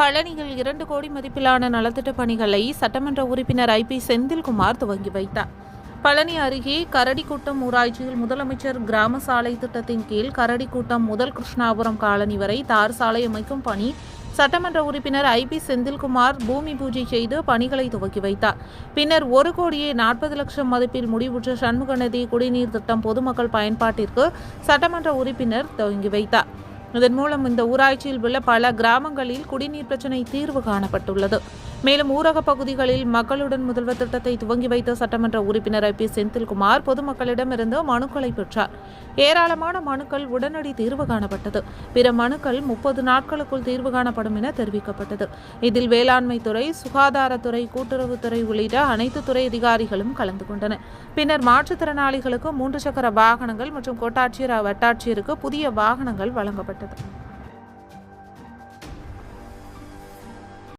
பழனியில் இரண்டு கோடி மதிப்பிலான நலத்திட்ட பணிகளை சட்டமன்ற உறுப்பினர் ஐ பி செந்தில்குமார் துவங்கி வைத்தார். பழனி அருகே கரடிக்குட்டம் ஊராட்சியில் முதலமைச்சர் கிராம சாலை திட்டத்தின் கீழ் கரடிக்குட்டம் முதல் கிருஷ்ணாபுரம் காலனி வரை தார் சாலை அமைக்கும் பணி சட்டமன்ற உறுப்பினர் ஐ பி செந்தில்குமார் பூமி பூஜை செய்து பணிகளை துவக்கி வைத்தார். பின்னர் ஒரு கோடியே நாற்பது லட்சம் மதிப்பில் முடிவுற்ற சண்முகநதி குடிநீர் திட்டம் பொதுமக்கள் பயன்பாட்டிற்கு சட்டமன்ற உறுப்பினர் துவங்கி வைத்தார். இதன் மூலம் இந்த ஊராட்சியில் உள்ள பல கிராமங்களில் குடிநீர் பிரச்சினை தீர்வு காணப்பட்டுள்ளது. மேலும் ஊரக பகுதிகளில் மக்களுடன் முதல்வர் திட்டத்தை துவங்கி வைத்த சட்டமன்ற உறுப்பினர் ஐ பி செந்தில்குமார் பொதுமக்களிடமிருந்து மனுக்களை பெற்றார். ஏராளமான மனுக்கள் உடனடி தீர்வு காணப்பட்டது. பிற மனுக்கள் முப்பது நாட்களுக்குள் தீர்வு காணப்படும் என தெரிவிக்கப்பட்டது. இதில் வேளாண்மை துறை சுகாதாரத்துறை கூட்டுறவுத்துறை உள்ளிட்ட அனைத்து துறை அதிகாரிகளும் கலந்து கொண்டனர் பின்னர் மாற்றுத்திறனாளிகளுக்கு மூன்று சக்கர வாகனங்கள் மற்றும் கோட்டாட்சியர் வட்டாட்சியருக்கு புதிய வாகனங்கள் வழங்கப்பட்டது.